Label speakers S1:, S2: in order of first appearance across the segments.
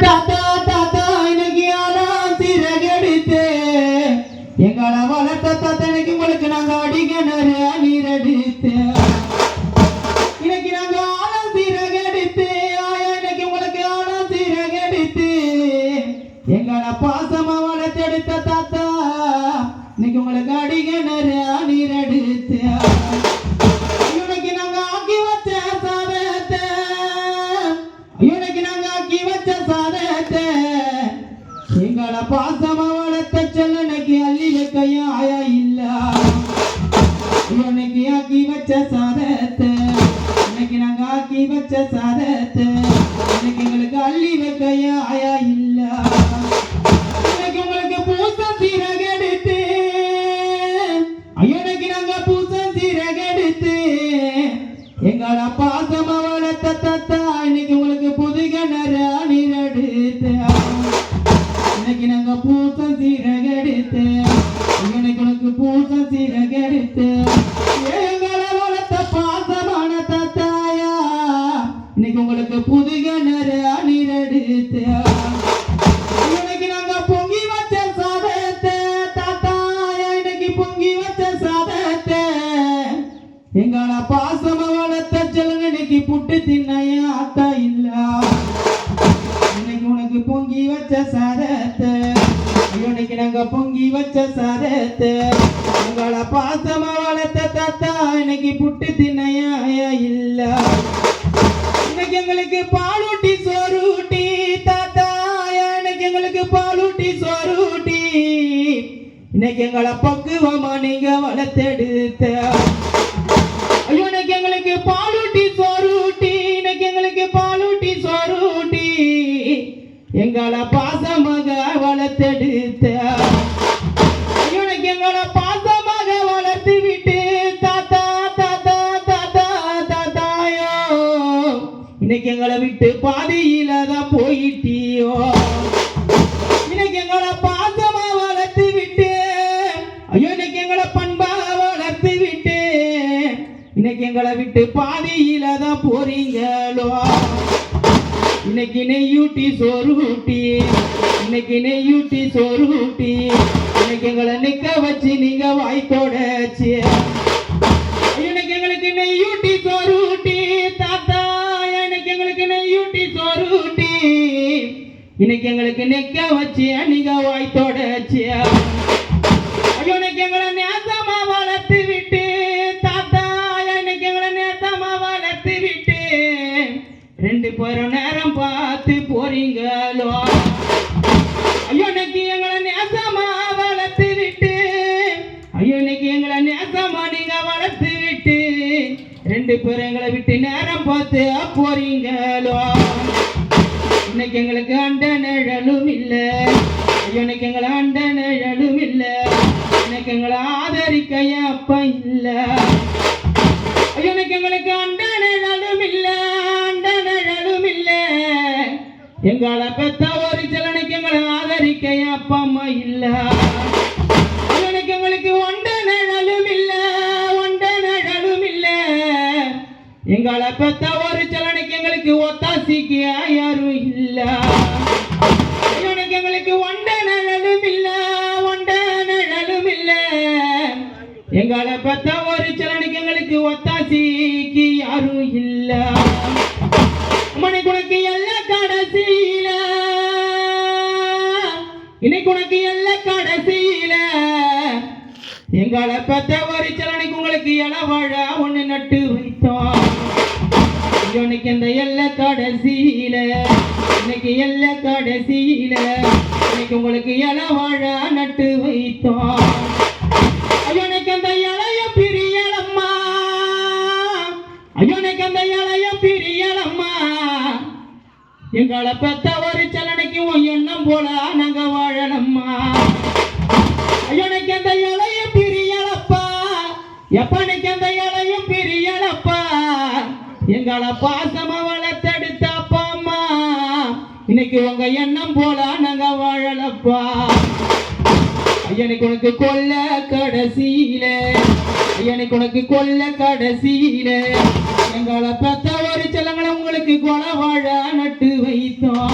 S1: தாத்தா தாத்தா இன்னைக்கு ஆளாம் சிறகடித்து எங்களை வளர்த்த தாத்தனைக்கு உங்களுக்கு நாங்க அடிக்க நிறைய நீரடித்து இன்னைக்கு நாங்க ஆழம் சிறகடித்து ஆயா இன்னைக்கு உங்களுக்கு ஆழம் சிறகடித்து. எங்களை பாசமா வளர்த்தெடுத்த தாத்தா இன்னைக்கு உங்களுக்கு அடிக்க நிறைய நீரடித்து தத்தா இன்னைக்கு உங்களுக்கு புதுக நர நீரெடுத்து இன்னைக்கு நாங்க பூசம் சீரகெடுத்து இன்னைக்கு உனக்கு பூசம் சீரகெடுத்து எங்களை வளர்த்த பாசமான தத்தாயா. இன்னைக்கு உங்களுக்கு புதுக நர நீரெடுத்து இன்னைக்கு நாங்க பொங்கி வச்ச சாதத்தை இன்னைக்கு பொங்கி வச்ச சாதத்தை. எங்கள புட்டு தின்னைய ஆத்தா இல்லா? இன்னைக்கு உனக்கு பொங்கி வச்ச சரத்தை இன்னைக்கு நாங்க பொங்கி வச்ச சரத்தை உங்களை பாசமா வளர்த்த தாத்தா இன்னைக்கு புட்டு தின்னைய இல்லா? இன்னைக்கு எங்களுக்கு பாலூட்டி சோறுட்டி தாத்தா இன்னைக்கு எங்களுக்கு பாலூட்டி சோறுட்டி இன்னைக்கு எங்களை பக்குவமா நீங்க வளர்த்தெடுத்த. ஐயோ இன்னைக்கு எங்களுக்கு பால் எங்களை பாசமாக வளர்த்தெடுத்த. ஐயோ எங்களை பாசமாக வளர்த்து விட்டு தாத்தா தாத்தா தாத்தா தாத்தாயோ. இன்னைக்கு எங்களை விட்டு பாதியில தான் போயிட்டியோ. இன்னைக்கு எங்களை பாசமா வளர்த்து விட்டு ஐயோ இன்னைக்கு எங்களை பண்பா வளர்த்து விட்டு இன்னைக்கு எங்களை விட்டு பாதியில தான் போறீங்க. இன்னைக்கு நெய்யூட்டி சோறு ஊட்டி. இன்னைக்கு நெய்யூட்டி சோறு ஊட்டி. இன்னைக்கு எங்களை நிக்க வச்சு நீங்க வாய்க்கோடச்சு இன்னைக்கு எங்களுக்கு நெய்யூட்டி சோறு ஊட்டி. தாத்தா இன்னைக்கு எங்களுக்கு நெய்யூட்டி சோறு ஊட்டி. இன்னைக்கு எங்களுக்கு நிக்க வச்சு நீங்க வாய்த்தோடச்சு ஐயோ இன்னைக்கு எங்களை பேர் எங்களை விட்டு நேரம் பார்த்து போறீங்களோ? இன்னைக்கு எங்களுக்கு அண்ட நிழலும் இல்லை. இன்னைக்கு எங்களை அண்ட நிழலும் இல்லை. இன்னைக்கு எங்களை ஆதரிக்க அப்ப இல்லை. இன்னைக்கு எங்களுக்கு அண்ட நிழலும் இல்ல. அண்ட நிழலும் இல்ல. எங்களை பெத்த ஒரு சிலனைக்கு எங்களை ஆதரிக்க அப்பா அம்மா இல்ல. ஐயோ இன்னைக்கு எங்களுக்கு ஒன்று எங்களை பெத்த ஒரு சிலனைக்கு எங்களுக்கு ஒத்தாசிக்கு யாரும் இல்ல எனக்கு எங்களுக்கு ஒண்ட நிழலும் இல்ல ஒண்ட நிழலும் இல்ல. எங்களை பெத்த ஒரு சிலனுக்கு எங்களுக்கு ஒத்தாசிக்கு யாரும் இல்ல மணிக்கு உனக்கு எல்லா கடைசியில. இன்னைக்கு உனக்கு எல்லா கடைசியில. எங்களை பெத்த ஒரு சிலனுக்கு உங்களுக்கு இளவாழ ஒண்ணு நட்டு வைத்தோம். உனக்கு இன்னைக்கு இந்த எல்லை கடைசியில இன்னைக்கு எல்லை கடைசியில இன்னைக்கு உங்களுக்கு இளவாழ நட்டு வைத்தோம். ஐயோ அந்த இளைய பிரியலம்மா. ஐயோ அந்த இலைய பிரியலம்மா. எங்களை பெத்த ஒரு சலனைக்கு உன் எண்ணம் போல நாங்க வாழலம்மா ஐயோ அந்த இளைய பிரியலப்பா. எப்ப எங்களை பாசமா வளர்த்தெடுத்த அப்பா அம்மா. இன்னைக்கு உங்க எண்ணம் போல நாங்க வாழலப்பா. ஐயனுக்கு உனக்கு கொல்ல கடைசியில. ஐயனுக்கு உனக்கு கொல்ல கடைசியில. எங்களை பத்த ஒரு செல்லங்களை உங்களுக்கு கொல வாழ நட்டு வைத்தோம்.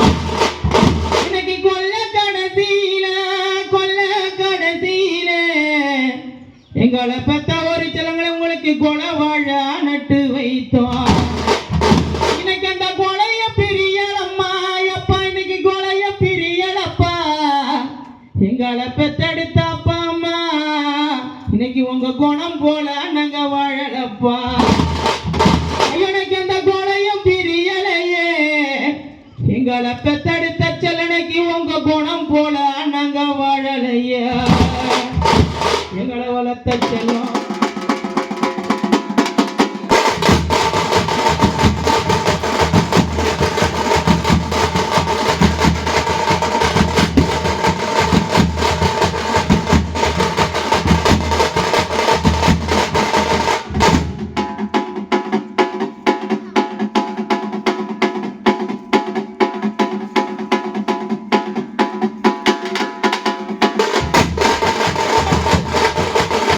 S1: இன்னைக்கு கொல்ல கடைசியில கொல்ல கடைசியில. எங்களை பத்த ஒரு செல்லங்களை உங்களுக்கு கொல வாழ நட்டு வைத்தோம். இன்னைக்கு உங்க குணம் போல நாங்க வாழலப்பா. எனக்கு எந்த குணையும் பிரியலையே. எங்களை பெத்தடுத்த செல்லனைக்கு உங்க குணம் போல நாங்க வாழலையா. எங்களை வளர்த்த செல்லும்